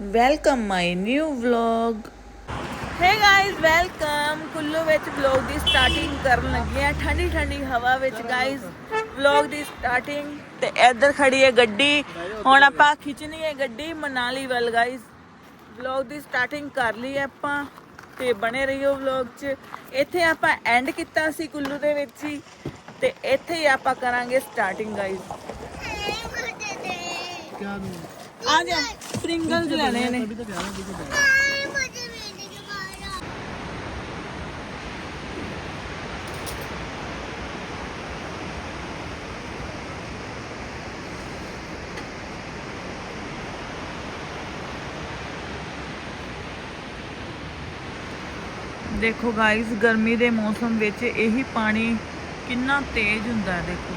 Welcome my new vlog hey guys welcome Kullu ਵਿੱਚ vlog ਦੀ starting ਕਰਨ ਲੱਗੇ ਆ ਠੰਡੀ ਠੰਡੀ ਹਵਾ ਵਿੱਚ ਗਾਇਜ਼ ਵਲੌਗ ਦੀ ਸਟਾਰਟਿੰਗ ਤੇ ਇੱਧਰ ਖੜੀ ਹੈ ਗੱਡੀ। ਹੁਣ ਆਪਾਂ ਖਿੱਚਣੀ ਹੈ ਗੱਡੀ ਮਨਾਲੀ ਵੱਲ ਗਾਇਜ਼ ਵਲੌਗ ਦੀ ਸਟਾਰਟਿੰਗ ਕਰ ਲਈ ਹੈ ਆਪਾਂ। ਤੇ ਬਣੇ ਰਹੀਓ ਵਲੌਗ 'ਚ। ਇੱਥੇ ਆਪਾਂ ਐਂਡ ਕੀਤਾ ਸੀ ਕੁੱਲੂ ਦੇ ਵਿੱਚ ਹੀ। ਤੇ ਇੱਥੇ ਹੀ ਆਪਾਂ ਕਰਾਂਗੇ ਸਟਾਰਟਿੰਗ ਗਾਇਜ਼ ਆ ਜਾ। ਸਪ੍ਰਿੰਗਲਸ ਲੈਣੇ ਨੇ। ਦੇਖੋ ਗਾਇਸ ਗਰਮੀ ਦੇ ਮੌਸਮ ਵਿੱਚ ਇਹੀ ਪਾਣੀ ਕਿੰਨਾ ਤੇਜ਼ ਹੁੰਦਾ ਹੈ, ਦੇਖੋ।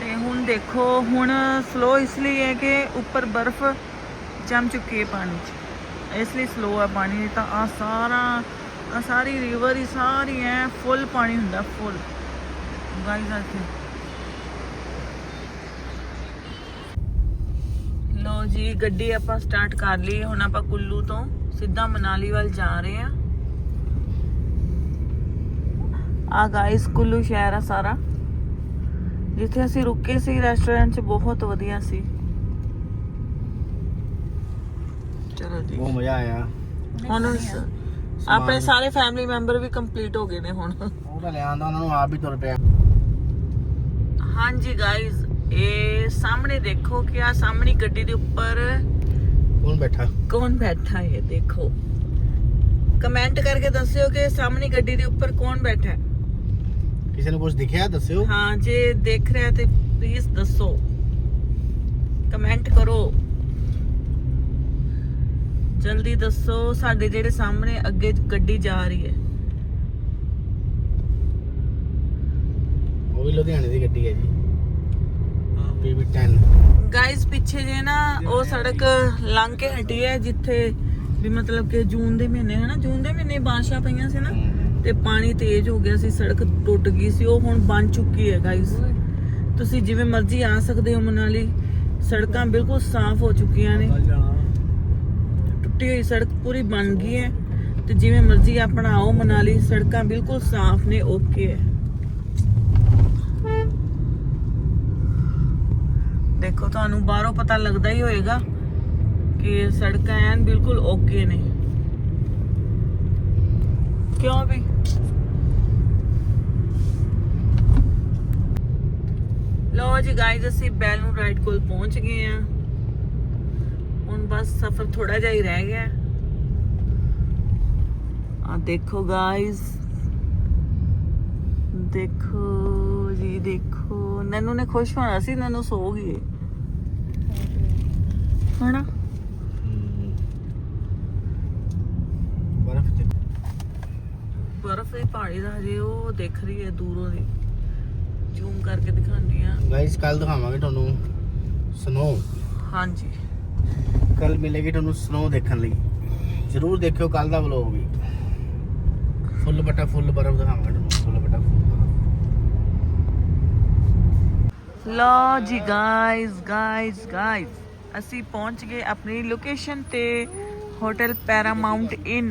ਤੇ ਹੁਣ ਦੇਖੋ, ਹੁਣ ਸਲੋ ਇਸ ਲਈ ਹੈ ਕਿ ਉੱਪਰ ਬਰਫ਼ ਜੰਮ ਚੁੱਕੀ ਹੈ ਪਾਣੀ 'ਚ। ਇਸ ਲਈ ਸਲੋ ਹੈ ਪਾਣੀ ਨਹੀਂ ਤਾਂ ਆ ਸਾਰਾ ਆ ਸਾਰੀ ਰਿਵਰ ਹੀ ਸਾਰੀ ਐ ਫੁੱਲ ਪਾਣੀ ਹੁੰਦਾ ਫੁੱਲ ਗਾਇਸ ਇੱਥੇ। ਲੋ ਜੀ, ਗੱਡੀ ਆਪਾਂ ਸਟਾਰਟ ਕਰ ਲਈ। ਹੁਣ ਆਪਾਂ ਕੁੱਲੂ ਤੋਂ ਸਿੱਧਾ ਮਨਾਲੀ ਵੱਲ ਜਾ ਰਹੇ ਆ ਆ ਗਾਈਸ ਕੁੱਲੂ ਸ਼ਹਿਰ ਆ ਸਾਰਾ। ਜਿੱਥੇ ਅਸੀਂ ਰੁਕੇ ਸੀ ਰੈਸਟੋਰੈਂਟ 'ਚ ਬਹੁਤ ਵਧੀਆ ਸੀ। ਚਲੋ ਜੀ ਬਹੁਤ ਮਜ਼ਾ ਆਇਆ। ਹੁਣ ਸ- ਆਪਣੇ ਸਾਰੇ ਫੈਮਿਲੀ ਮੈਂਬਰ ਵੀ ਕੰਪਲੀਟ ਹੋ ਗਏ ਨੇ ਹੁਣ। ਉਹ ਤਾਂ ਲੈ ਆਂਦਾ ਉਹਨਾਂ ਨੂੰ ਆਪ ਵੀ ਤੁਰ ਪਿਆ। ਹਾਂਜੀ ਗਾਇਸ ਇਹ ਸਾਹਮਣੇ ਦੇਖੋ ਕਿ ਆ ਸਾਹਮਣੀ ਗੱਡੀ ਦੇ ਉੱਪਰ ਕੌਣ ਬੈਠਾ? ਕੌਣ ਬੈਠਾ ਹੈ ਦੇਖੋ। ਕਮੈਂਟ ਕਰਕੇ ਦੱਸਿਓ ਕਿ ਸਾਹਮਣੀ ਗੱਡੀ ਦੇ ਉੱਪਰ ਕੌਣ ਬੈਠਾ ਹੈ। ਕਿਸੇ ਨੂੰ ਕੁਝ ਦਿਖਿਆ ਦੱਸਿਓ। ਹਾਂ ਜੇ ਦੇਖ ਰਿਹਾ ਤੇ ਪਲੀਜ਼ ਦੱਸੋ। ਕਮੈਂਟ ਕਰੋ। ਜਲਦੀ ਦੱਸੋ ਸਾਡੇ ਜਿਹੜੇ ਸਾਹਮਣੇ ਅੱਗੇ ਗੱਡੀ ਜਾ ਰਹੀ ਹੈ। ਉਹ ਵੀ ਲੁਧਿਆਣੇ ਦੀ ਗੱਡੀ ਹੈ ਜੀ। ਪੀਬੀ 10 ਗਾਇਸ ਪਿੱਛੇ ਜੇ ਨਾ ਉਹ ਸੜਕ ਲੰਘ ਕੇ ਹਟੀ ਹੈ ਜਿੱਥੇ ਵੀ ਮਤਲਬ ਕਿ ਜੂਨ ਦੇ ਮਹੀਨੇ ਹਨਾ? ਜੂਨ ਦੇ ਮਹੀਨੇ ਬਾਰਿਸ਼ਾਂ ਪਈਆਂ ਸੀ ਨਾ ਤੇ ਪਾਣੀ ਤੇਜ਼ ਹੋ ਗਿਆ ਸੀ ਸੜਕ ਟੁੱਟ ਗਈ ਸੀ ਉਹ ਹੁਣ ਬਣ ਚੁੱਕੀ ਹੈ ਗਾਇਸ ਤੁਸੀਂ ਜਿਵੇਂ ਮਰਜ਼ੀ ਆ ਸਕਦੇ ਹੋ ਮਨਾਲੀ। ਸੜਕਾਂ ਬਿਲਕੁਲ ਸਾਫ਼ ਹੋ ਚੁੱਕੀਆਂ ਨੇ। ਟੁੱਟੀ ਹੋਈ ਸੜਕ ਪੂਰੀ ਬਣ ਗਈ ਹੈ ਤੇ ਜਿਵੇਂ ਮਰਜ਼ੀ ਆਪਣਾ ਆਓ ਮਨਾਲੀ ਸੜਕਾਂ ਬਿਲਕੁਲ ਸਾਫ਼ ਨੇ ਓਕੇ ਹੈ। ਦੇਖੋ, ਤੁਹਾਨੂੰ ਬਾਹਰੋਂ ਪਤਾ ਲੱਗਦਾ ਹੀ ਹੋਏਗਾ ਕਿ ਸੜਕਾਂ ਐਨ ਬਿਲਕੁਲ ਓਕੇ ਨੇ। ਕਿਉਂ ਵੀ? ਲੋ ਜੀ ਗਾਇਜ਼ ਅਸੀਂ ਬੈਲੂ ਰਾਈਡ ਕੋਲ ਪਹੁੰਚ ਗਏ ਆ ਹੁਣ ਬਸ ਸਫ਼ਰ ਥੋੜਾ ਜਿਹਾ ਹੀ ਰਹਿ ਗਿਆ। ਆ ਦੇਖੋ ਗਾਇਜ਼ ਦੇਖੋ ਜੀ ਦੇਖੋ। ਨਨੂ ਨੇ ਖੁਸ਼ ਹੋਣਾ ਸੀ ਨਨੂ ਸੋ ਗਈ ਹੈ। ਹਨਾ? ਬਰਫ਼ ਤੇ ਬਰਫ਼ ਦੀ ਪਹਾੜੀ ਦਾ ਹਜੇ ਉਹ ਦਿਖ ਰਹੀ ਹੈ ਦੂਰੋਂ ਦੀ। ਜ਼ੂਮ ਕਰਕੇ ਦਿਖਾਉਂਦੀ ਆ। ਗਾਇਸ ਕੱਲ ਦਿਖਾਵਾਂਗੇ ਤੁਹਾਨੂੰ। ਸਨੋ ਹਾਂਜੀ। ਕੱਲ ਮਿਲੇਗੀ ਤੁਹਾਨੂੰ ਸਨੋ ਦੇਖਣ ਲਈ। ਜ਼ਰੂਰ ਦੇਖਿਓ, ਕੱਲ ਦਾ ਵਲੋਗ ਵੀ। ਫੁੱਲ ਬਟਾ ਫੁੱਲ ਬਰਫ਼ ਦਿਖਾਵਾਂਗੇ ਤੁਹਾਨੂੰ, ਫੁੱਲ ਬਟਾ ਫੁੱਲ ਲੋ ਜੀ ਗਾਇਜ਼ ਗਾਇਜ਼ ਗਾਇਜ਼ ਅਸੀਂ ਪਹੁੰਚ ਗਏ ਆਪਣੀ ਲੋਕੇਸ਼ਨ ਤੇ ਹੋਟਲ ਪੈਰਾਮਾਉਂਟ ਇਨ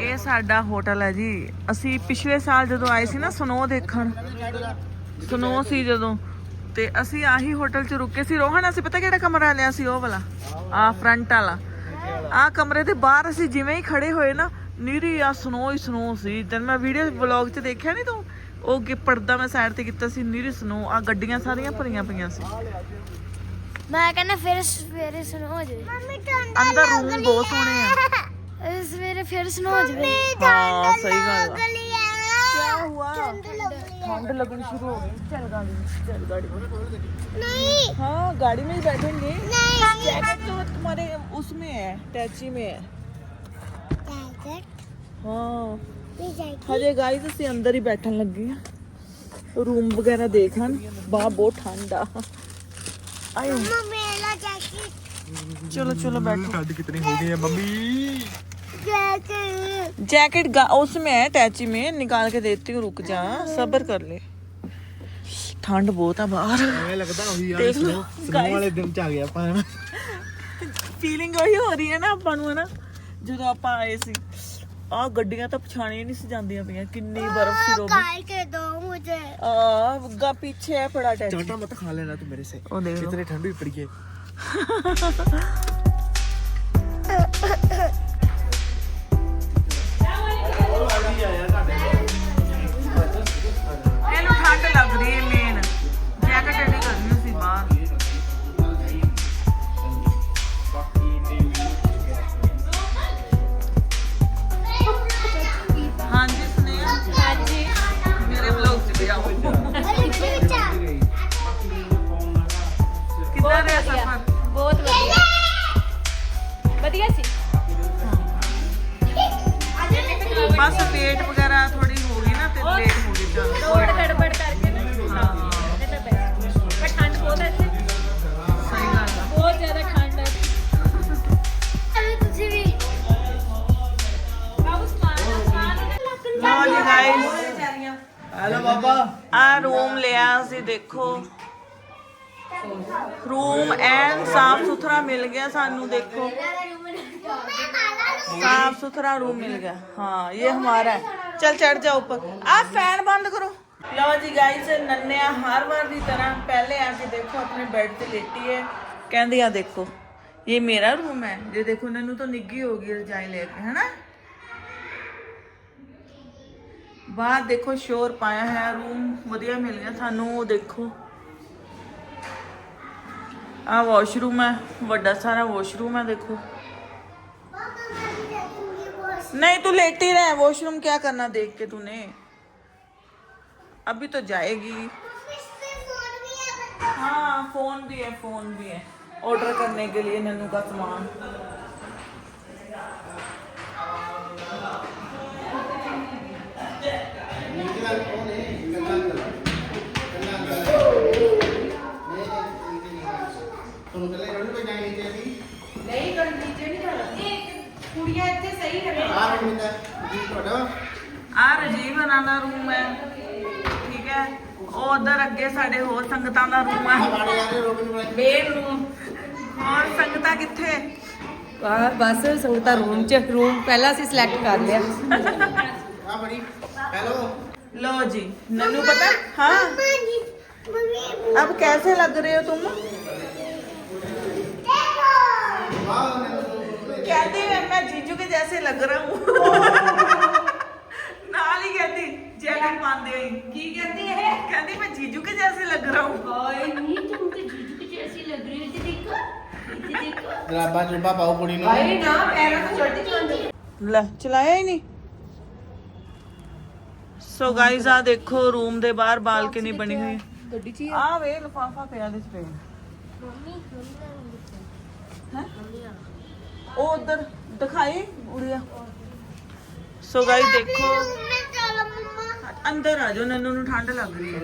ਇਹ ਸਾਡਾ ਹੋਟਲ ਹੈ ਜੀ। ਅਸੀਂ ਪਿਛਲੇ ਸਾਲ ਜਦੋਂ ਆਏ ਸੀ ਨਾ ਸਨੋ ਦੇਖਣ ਸਨੋ ਸੀ ਜਦੋਂ। ਤੇ ਅਸੀਂ ਆਹੀ ਹੋਟਲ 'ਚ ਰੁਕੇ ਸੀ। ਰੋਹਨ ਅਸੀਂ ਪਤਾ ਕਿਹੜਾ ਕਮਰਾ ਲਿਆ ਸੀ? ਉਹ ਵਾਲਾ। ਆ ਫਰੰਟ ਵਾਲਾ। ਆ ਕਮਰੇ ਦੇ ਬਾਹਰ ਅਸੀਂ ਜਿਵੇਂ ਹੀ ਖੜੇ ਹੋਏ ਨਾ ਨੀਰੀ ਆ ਸਨੋ ਹੀ ਸਨੋ ਸੀ। ਜਦ ਮੈਂ ਵੀਡੀਓ ਵਲੌਗ 'ਚ ਦੇਖਿਆ ਨਹੀਂ ਤੂੰ? ਉਹ ਕਿ ਪਰਦਾ ਮੈਂ ਸਾਈਡ ਤੇ ਕੀਤਾ ਸੀ ਨੀਰੀ ਸਨੋ ਆ ਗੱਡੀਆਂ ਸਾਰੀਆਂ ਭਰੀਆਂ ਪਈਆਂ ਸੀ। ਮੈਂ ਕਹਿੰਦਾ ਫਿਰ ਸਵੇਰੇ ਸਨੋ ਹੋ ਜਾਵੇ। ਮੰਮੀ ਅੰਦਰ ਰੂਮ ਬਹੁਤ ਸੋਹਣੇ ਆ। ਸਵੇਰੇ ਫਿਰ ਸਨੋ ਹੋ ਜਾਵੇ। ਹਾਂ ਸਹੀ ਗੱਲ ਆ। ਕੀ ਹੁਆ? ठंड लगनी शुरू हो गई। चल गाड़ी में चल गाड़ी में। नहीं। हाँ गाड़ी में ही बैठेंगे। जैकेट तो तुम्हारे उसमें है टैची में है। हाँ। हजे गाइस असि अंदर ही बैठन लगे रूम वगैरह देखन बाहर बहुत ठंड। आ चलो चलो हम्म, बैठो। कितनी हो गई है मम्मी? जैकेट गा- उसमें है टैची में निकाल के देती हूँ रुक जा सब्र कर ले ਠੰਡ ਬਹੁਤ ਆ ਬਾਹਰ ਐਵੇਂ ਲੱਗਦਾ ਉਹੀ ਦੇਖ ਲਓ ਸਨੋ ਵਾਲੇ ਦਿਨ ਚ ਆ ਗਿਆ ਆਪਾਂ ਫੀਲਿੰਗ ਉਹੀ ਹੋ ਰਹੀ ਹੈ ਨਾ ਆਪਾਂ ਨੂੰ ਹੈ ਨਾ ਜਦੋਂ ਆਪਾਂ ਆਏ ਸੀ ਆਹ ਗੱਡੀਆਂ ਤਾਂ ਪਛਾਣੀਆਂ ਨਹੀਂ ਸੀ ਜਾਂਦੀਆਂ ਪਈਆਂ ਕਿੰਨੀ ਬਰਫ਼ ਸੀ ਰੋਬੀ कार के दो मुझे ਆ ਗਾ ਪਿੱਛੇ ਹੈ ਬੜਾ ਟੈਚ चाटा मत खा लेना तू मेरे से ਉਹ ਦੇਖ ਲਓ इतनी ठंडी पड़ गई ਸਾਰਾ ਰੂਮ ਲਿਆ ਸੀ, ਦੇਖੋ। ਰੂਮ ਐਨ ਸਾਫ਼ ਸੁਥਰਾ ਮਿਲ ਗਿਆ ਸਾਨੂੰ, ਦੇਖੋ। ਸਾਫ਼ ਸੁਥਰਾ ਰੂਮ ਮਿਲ ਗਿਆ। ਹਾਂ, ਇਹ ਹਮਾਰਾ ਹੈ। ਚਲ ਚੜ ਜਾ ਉੱਪਰ। ਆ ਫੈਨ ਬੰਦ ਕਰੋ। ਲਓ ਜੀ ਗਾਇਸ ਨੰਨਿਆ ਹਰ ਵਾਰ ਦੀ ਤਰ੍ਹਾਂ ਪਹਿਲੇ ਆ ਕੇ ਦੇਖੋ, ਆਪਣੇ ਬੈੱਡ ਤੇ ਲੇਟੀ ਹੈ। ਕਹਿੰਦੀ ਆ, ਦੇਖੋ, ਇਹ ਮੇਰਾ ਰੂਮ ਹੈ। ਜੇ ਦੇਖੋ ਇਹਨਾਂ ਨੂੰ ਤਾਂ ਨਿੱਗੀ ਹੋ ਗਈ, ਰਜਾਈ ਲੈ ਕੇ, ਹਨਾ? ਬਾਹਰ ਦੇਖੋ ਸ਼ੋਰ ਪਾਇਆ ਹੈ ਰੂਮ ਵਧੀਆ ਮਿਲ ਗਿਆ ਸਾਨੂੰ ਉਹ ਦੇਖੋ ਆ ਵਾਸ਼ਰੂਮ ਹੈ ਵੱਡਾ ਸਾਰਾ ਵਾਸ਼ਰੂਮ ਹੈ ਦੇਖੋ नहीं तू लेटी रहे वॉशरूम क्या करना देख के तूने अभी तो जाएगी हाँ फोन भी है फोन भी है ऑर्डर करने के लिए नन्नू का सामान ਰਜੀਵ ਹਰਾਂ ਦਾ ਰੂਮ ਹੈ ਠੀਕ ਹੈ ਉਹ ਉਧਰ ਅੱਗੇ ਸਾਡੇ ਹੋਰ ਸੰਗਤਾਂ ਦਾ ਰੂਮ ਹੈ ਬਾੜੇ ਆ ਰਹੇ ਰੋਬਿਨ ਬਣਾ ਮੇਨ ਰੂਮ ਹੋਰ ਸੰਗਤਾਂ ਕਿੱਥੇ ਆ ਬਸ ਸੰਗਤਾ ਰੂਮ ਚ ਰੂਮ ਪਹਿਲਾਂ ਅਸੀਂ ਸਿਲੈਕਟ ਕਰ ਲਿਆ ਆ ਬੜੀ ਹੈਲੋ लो जी नन्नू पता हाँ अब कैसे लग रहे हो तुम कहती है मैं जीजू के जैसे लग रहा हूँ नाल ही कहती जैकेट पाते ही की कहती है कहती मैं जीजू के जैसे लग रहा हूँ ਜਰਾਬਾ ਜੁਬਾ ਪਾਓ ਕੁੜੀ ਨੂੰ ਨਾ ਪੈਰਾਂ ਤੋਂ ਛੋਟੀ ਚੁੰਦ ਲੈ ਚਲਾਇਆ ਹੀ ਨਹੀਂ ਸੋ ਗਾਇਜ਼ ਆ ਦੇਖੋ ਰੂਮ ਦੇ ਬਾਹਰ ਬਾਲਕਨੀ ਬਣੀ ਹੋਈ ਹੈ ਗੱਡੀ ਚ ਆ ਵੇ ਲਫਾਫਾ ਪਿਆ ਦੇ ਚ ਪਿਆ ਹੈਂ? ਉਹ ਉਧਰ ਦਿਖਾਈ ਉੜਿਆ ਸੋ ਗਾਇਜ਼ ਦੇਖੋ। ਅੰਦਰ ਆ ਜਾਓ ਨੰਨੂ ਨੂੰ ਠੰਡ ਲੱਗ ਰਹੀ ਹੈ।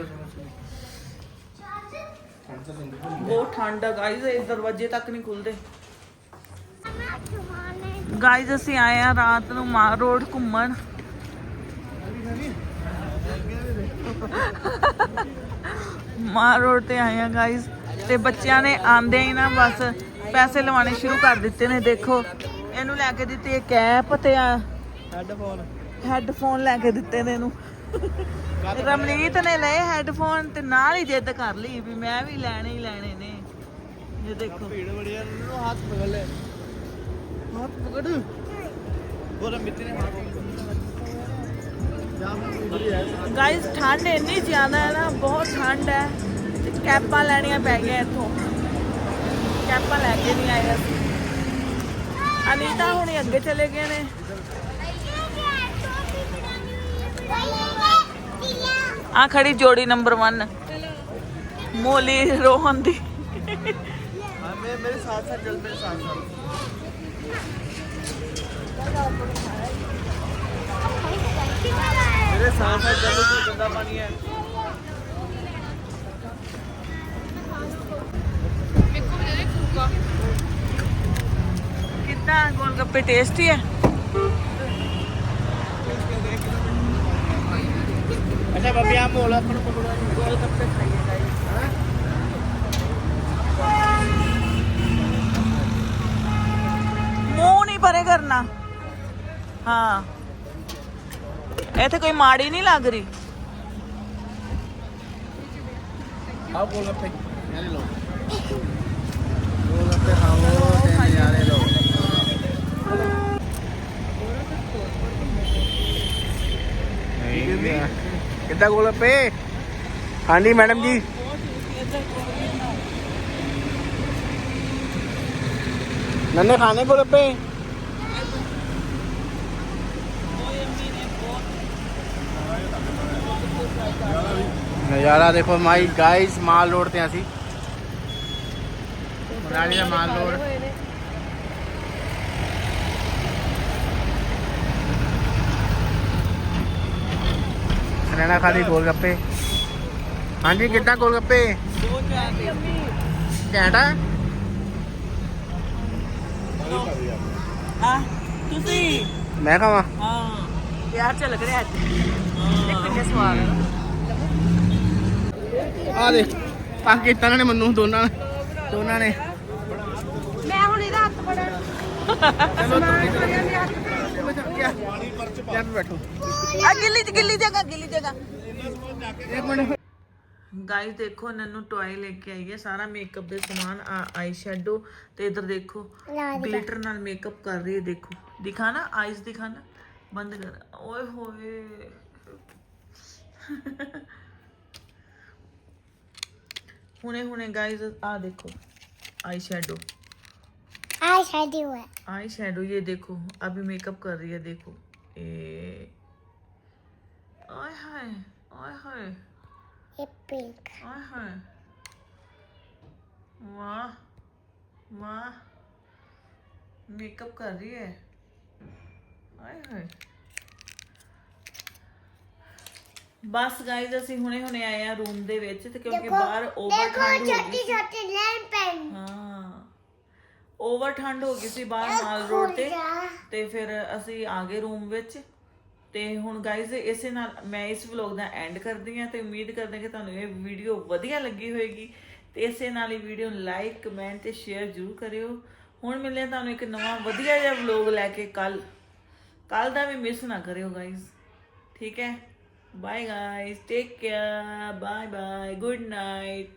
ਬਹੁਤ ਠੰਡ ਹੈ ਗਾਇਜ਼ ਇਹ ਦਰਵਾਜ਼ੇ ਤੱਕ ਨਹੀਂ ਖੁੱਲਦੇ। ਗਾਇਜ਼ ਅਸੀਂ ਆਏ ਆ ਰਾਤ ਨੂੰ ਮਾਰ ਰੋਡ ਘੁੰਮਣ। ਮਾਰ ਰੋਡ ਤੇ ਆਏ ਆ ਗਾਇਜ਼ ਤੇ ਬੱਚਿਆਂ ਨੇ ਆਂਦੇ ਹੀ ਨਾ ਬਸ ਪੈਸੇ ਲਵਾਣੇ ਸ਼ੁਰੂ ਕਰ ਦਿੱਤੇ ਨੇ ਦੇਖੋ। ਇਹਨੂੰ ਲੈ ਕੇ ਦਿੱਤੀ ਇਹ ਕੈਪ ਤੇ ਆ। ਹੈਡਫੋਨ ਹੈੱਡਫੋਨ ਲੈ ਕੇ ਦਿੱਤੇ ਨੇ ਇਹਨੂੰ। ਰਮਨੀਤ ਨੇ ਲਏ ਹੈੱਡਫੋਨ ਤੇ ਨਾਲ ਹੀ ਜਿੱਦ ਕਰ ਲਈ ਵੀ ਮੈਂ ਵੀ ਲੈਣੇ ਹੀ ਲੈਣੇ ਨੇ। ਇਹ ਦੇਖੋ। ਭੀੜ ਬੜੀ ਆ ਨੂੰ ਹੱਥ ਪਕੜ ਲੈ। ਹੱਥ ਪਕੜ। ਗੋਰਾ ਮਿੱਤੀ ਨੇ ਗਾਇਸ ਠੰਡ ਇੰਨੀ ਜ਼ਿਆਦਾ ਹੈ ਨਾ ਬਹੁਤ ਠੰਡ ਹੈ। ਤੇ ਕੈਪਾਂ ਲੈਣੀਆਂ ਪੈ ਗਈਆਂ ਇੱਥੋਂ। ਕੈਪਾਂ ਲੈ ਕੇ ਨਹੀਂ ਆਏ ਅਸੀਂ। ਅਨੀਤਾ ਹੁਣੇ ਅੱਗੇ ਚਲੇ ਗਏ ਨੇ। ਆ ਖੜੀ ਜੋੜੀ ਨੰਬਰ 1 ਮੋਲੀ ਰੋਹਨ ਦੀ। ਹਾਂ ਮੇਰੇ ਸਾਥ ਸਾਥ ਚੱਲ ਮੇਰੇ ਸਾਥ ਸਾਥ। ਮੇਰੇ ਸਾਥ ਸਾਥ ਚੱਲੋ ਕੋਈ ਗੰਦਾ ਪਾਣੀ ਹੈ। ਕਿੰਨਾ ਗੋਲ ਗੱਪੇ ਟੇਸਟੀ ਹੈ? ਅੱਛਾ ਬੱਬੀ ਆ ਮੋਲ ਆਪਾਂ ਨੂੰ ਪਕੜਾ ਗੋਲ ਕੱਪੇ ਖਾਈਏ ਗਾਈ ਕਰਨਾ ਹਾਂ ਇੱਥੇ ਕੋਈ ਮਾੜੀ ਨਹੀਂ ਲੱਗ ਰਹੀ ਆਹ ਗੋਲ ਗੱਪੇ ਯਾਰੇ ਲੋ ਗੋਲ ਗੱਪੇ ਖਾਓ ਤੇ ਯਾਰੇ ਲੋ ਕਿੱਦਾਂ ਗੋਲ ਗੱਪੇ ਹਾਂਜੀ, ਮੈਡਮ ਜੀ। ਨੰਨੇ ਖਾਣੇ ਗੋਲ ਗੱਪੇ ਨਜ਼ਾਰਾ ਦੇਖੋ, ਮਾਈ ਗਾਇਸ ਮਾਲ ਰੋਡ ਤੇ ਅਸੀਂ। ਮਨਾਲੀ ਦਾ ਮਾਲ ਰੋਡ। ਨੈਣਾ ਖਾਲੀ ਗੋਲ ਗੱਪੇ ਹਾਂਜੀ ਕਿੱਦਾਂ ਗੋਲ ਗੱਪੇ ਘੈਂਟਾ ਆ? ਤੁਸੀਂ? ਮੈਂ ਖਾਵਾਂ? ਹਾਂ ਪਿਆਰ ਚ ਲੱਗ ਰਿਹਾ ਅੱਜ ਦੇਖ ਕਿੰਨੇ ਸਵਾਦ ਆ। ਦੇ ਪਾਕਿਸਤਾਨ ਨੇ ਮੈਨੂੰ ਦੋਨਾਂ ਨੇ ਦੋਨਾਂ ਨੇ। ਮੈਂ ਹੁਣ ਇਹਦਾ ਹੱਥ ਫੜਨ ਯਾਰ ਬੈਠੋ ਆ ਗਿੱਲੀ ਚ ਗਿੱਲੀ ਜਗ੍ਹਾ ਗਿੱਲੀ ਜਗ੍ਹਾ ਇੱਕ ਮਿੰਟ ਗਾਇਸ ਦੇਖੋ ਨੰਨੂ ਟੌਏ ਲੈ ਕੇ ਆਈ ਹੈ ਸਾਰਾ ਮੇਕਅਪ ਦੇ ਸਮਾਨ ਆਈ ਸ਼ੈਡੋ ਤੇ ਇਧਰ ਦੇਖੋ ਗਲਿਟਰ ਨਾਲ ਮੇਕਅਪ ਕਰ ਰਹੀ ਹੈ ਦੇਖੋ ਦਿਖਾਣਾ ਆਈਜ਼ ਦਿਖਾਣਾ ਬੰਦ ਕਰ ਓਏ ਹੋਏ ਹੁਣੇ ਹੁਣੇ ਗਾਇਸ ਆ ਦੇਖੋ आई शेडो आई शादी हुआ है आई शेडो ये देखो अभी मेकअप कर रही है देखो ए आय हाय आय हाय ये पिंक आय हाय वाह वाह मेकअप कर रही है आय हाय ਬਸ ਗਾਇਜ਼ ਅਸੀਂ ਹੁਣੇ ਹੁਣੇ ਆਏ ਆ ਰੂਮ ਦੇ ਵਿੱਚ ਤੇ ਕਿਉਂਕਿ ਬਾਹਰ ਓਵਰ ਠੰਡ ਹੋ ਗਈ छोटी छोटी लैंप पेन ਹਾਂ ਓਵਰ ਠੰਡ ਹੋ ਗਈ ਸੀ ਬਾਹਰ ਮਾਲ ਰੋਡ ਤੇ। ਤੇ ਫਿਰ ਅਸੀਂ ਆ ਗਏ ਰੂਮ ਵਿੱਚ। ਤੇ ਹੁਣ ਗਾਇਜ਼ ਇਸੇ ਨਾਲ ਮੈਂ ਇਸ ਵਲੌਗ ਦਾ ਐਂਡ ਕਰਦੀ ਹਾਂ ਤੇ ਉਮੀਦ ਕਰਦੇ ਕਿ ਤੁਹਾਨੂੰ ਇਹ ਵੀਡੀਓ ਵਧੀਆ ਲੱਗੀ ਹੋਵੇਗੀ ਤੇ ਇਸੇ ਨਾਲ ਹੀ ਵੀਡੀਓ ਨੂੰ ਲਾਈਕ ਕਮੈਂਟ ਤੇ ਸ਼ੇਅਰ ਜ਼ਰੂਰ ਕਰਿਓ। ਹੁਣ ਮਿਲਦੇ ਤੁਹਾਨੂੰ ਇੱਕ ਨਵਾਂ ਵਧੀਆ ਜਿਹਾ ਵਲੌਗ ਲੈ ਕੇ ਕੱਲ ਕੱਲ ਦਾ ਵੀ ਮਿਸ ਨਾ ਕਰਿਓ ਗਾਇਜ਼ ਠੀਕ ਹੈ? Bye guys take care bye bye good night